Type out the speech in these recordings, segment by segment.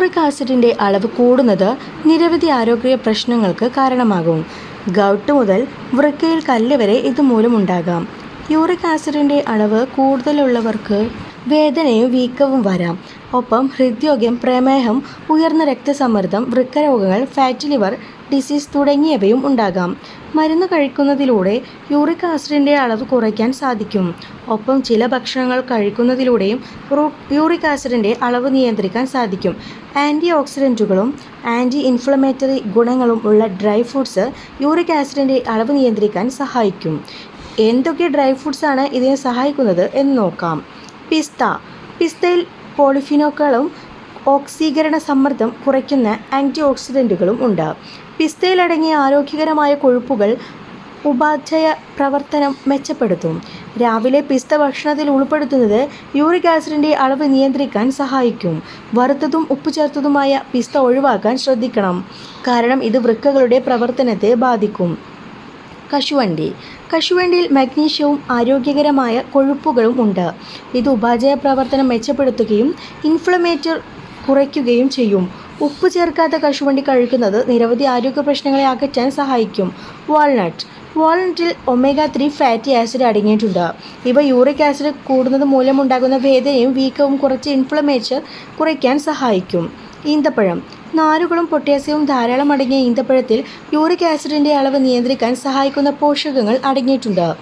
Uric ആസിഡിന്റെ അളവ് കൂടുന്നത് നിരവധി ആരോഗ്യ പ്രശ്നങ്ങൾക്ക് കാരണമാകും. ഗൗട്ട് മുതൽ വൃക്കയിൽ കല്ല് വരെ ഇതുമൂലമുണ്ടാകാം യൂറിക് ആസിഡിന്റെ അളവ് കൂടുതലുള്ളവർക്ക് വേദനയും വീക്കവും വരാം. ഒപ്പം ഹൃദ്രോഗം പ്രമേഹം ഉയർന്ന രക്തസമ്മർദ്ദം വൃക്കരോഗങ്ങൾ ഫാറ്റ് ലിവർ ഡിസീസ് തുടങ്ങിയവയും ഉണ്ടാകാം. മരുന്ന് കഴിക്കുന്നതിലൂടെ യൂറിക് ആസിഡിന്റെ അളവ് കുറയ്ക്കാൻ സാധിക്കും. ഒപ്പം ചില ഭക്ഷണങ്ങൾ കഴിക്കുന്നതിലൂടെയും യൂറിക് ആസിഡിന്റെ അളവ് നിയന്ത്രിക്കാൻ സാധിക്കും. ആന്റി ഓക്സിഡന്റുകളും ആന്റി ഇൻഫ്ലമേറ്ററി ഗുണങ്ങളും ഉള്ള ഡ്രൈ ഫ്രൂട്ട്സ് യൂറിക് ആസിഡിന്റെ അളവ് നിയന്ത്രിക്കാൻ സഹായിക്കും. എന്തൊക്കെ ഡ്രൈ ഫ്രൂട്ട്സാണ് ഇതിനെ സഹായിക്കുന്നത് എന്ന് നോക്കാം. പിസ്ത. പിസ്തയിൽ പോളിഫിനോക്കളും ഓക്സീകരണ സമ്മർദ്ദം കുറയ്ക്കുന്ന ആന്റി ഓക്സിഡന്റുകളും ഉണ്ട്. പിസ്തയിലടങ്ങിയ ആരോഗ്യകരമായ കൊഴുപ്പുകൾ ഉപാധ്യായ പ്രവർത്തനം മെച്ചപ്പെടുത്തും. രാവിലെ പിസ്ത ഭക്ഷണത്തിൽ ഉൾപ്പെടുത്തുന്നത് യൂറിക് ആസിഡിന്റെ അളവ് നിയന്ത്രിക്കാൻ സഹായിക്കും. വറുത്തതും ഉപ്പ് ചേർത്തതുമായ പിസ്ത ഒഴിവാക്കാൻ ശ്രദ്ധിക്കണം. കാരണം ഇത് വൃക്കകളുടെ പ്രവർത്തനത്തെ ബാധിക്കും. കശുവണ്ടി. കശുവണ്ടിയിൽ മഗ്നീഷ്യവും ആരോഗ്യകരമായ കൊഴുപ്പുകളും ഉണ്ട്. ഇത് ഉപാചയ പ്രവർത്തനം മെച്ചപ്പെടുത്തുകയും ഇൻഫ്ലമേറ്റർ കുറയ്ക്കുകയും ചെയ്യും. ഉപ്പ് ചേർക്കാത്ത കശുവണ്ടി കഴിക്കുന്നത് നിരവധി ആരോഗ്യ പ്രശ്നങ്ങളെ അകറ്റാൻ സഹായിക്കും. വാൾനട്ട്. വാൾനട്ടിൽ ഒമേഗ ത്രീ ഫാറ്റി ആസിഡ് അടങ്ങിയിട്ടുണ്ട്. ഇവ യൂറിക് ആസിഡ് കൂടുന്നത് മൂലമുണ്ടാകുന്ന വേദനയും വീക്കവും കുറച്ച് ഇൻഫ്ലമേച്ചർ കുറയ്ക്കാൻ സഹായിക്കും. ഈന്തപ്പഴം. നാരുകളും പൊട്ടാസ്യവും ധാരാളം അടങ്ങിയ ഈന്തപ്പഴത്തിൽ യൂറിക് ആസിഡിന്റെ അളവ് നിയന്ത്രിക്കാൻ സഹായിക്കുന്ന പോഷകങ്ങൾ അടങ്ങിയിട്ടുണ്ട്.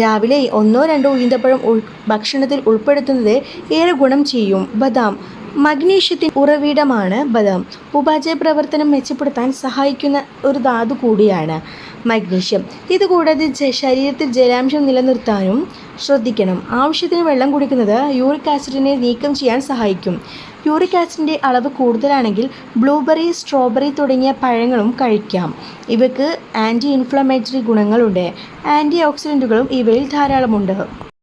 രാവിലെ ഒന്നോ രണ്ടോ ഈന്തപ്പഴം ഭക്ഷണത്തിൽ ഉൾപ്പെടുത്തുന്നത് ഏറെ ഗുണം ചെയ്യും. ബദാം. മഗ്നീഷ്യത്തിന്റെ ഉറവിടമാണ് ബദാം ഉപാചയ പ്രവർത്തനം മെച്ചപ്പെടുത്താൻ സഹായിക്കുന്ന ഒരു ധാതു കൂടിയാണ് മഗ്നീഷ്യം. ഇതുകൂടാതെ ശരീരത്തിൽ ജലാംശം നിലനിർത്താനും ശ്രദ്ധിക്കണം. ആവശ്യത്തിന് വെള്ളം കുടിക്കുന്നത് യൂറിക് ആസിഡിനെ നീക്കം ചെയ്യാൻ സഹായിക്കും. യൂറിക് ആസിഡിന്റെ അളവ് കൂടുതലാണെങ്കിൽ ബ്ലൂബെറി സ്ട്രോബെറി തുടങ്ങിയ പഴങ്ങളും കഴിക്കാം. ഇവയ്ക്ക് ആന്റി ഇൻഫ്ലമേറ്ററി ഗുണങ്ങളുണ്ട്. ആന്റി ഓക്സിഡന്റുകളും ഇവയിൽ ധാരാളമുണ്ട്.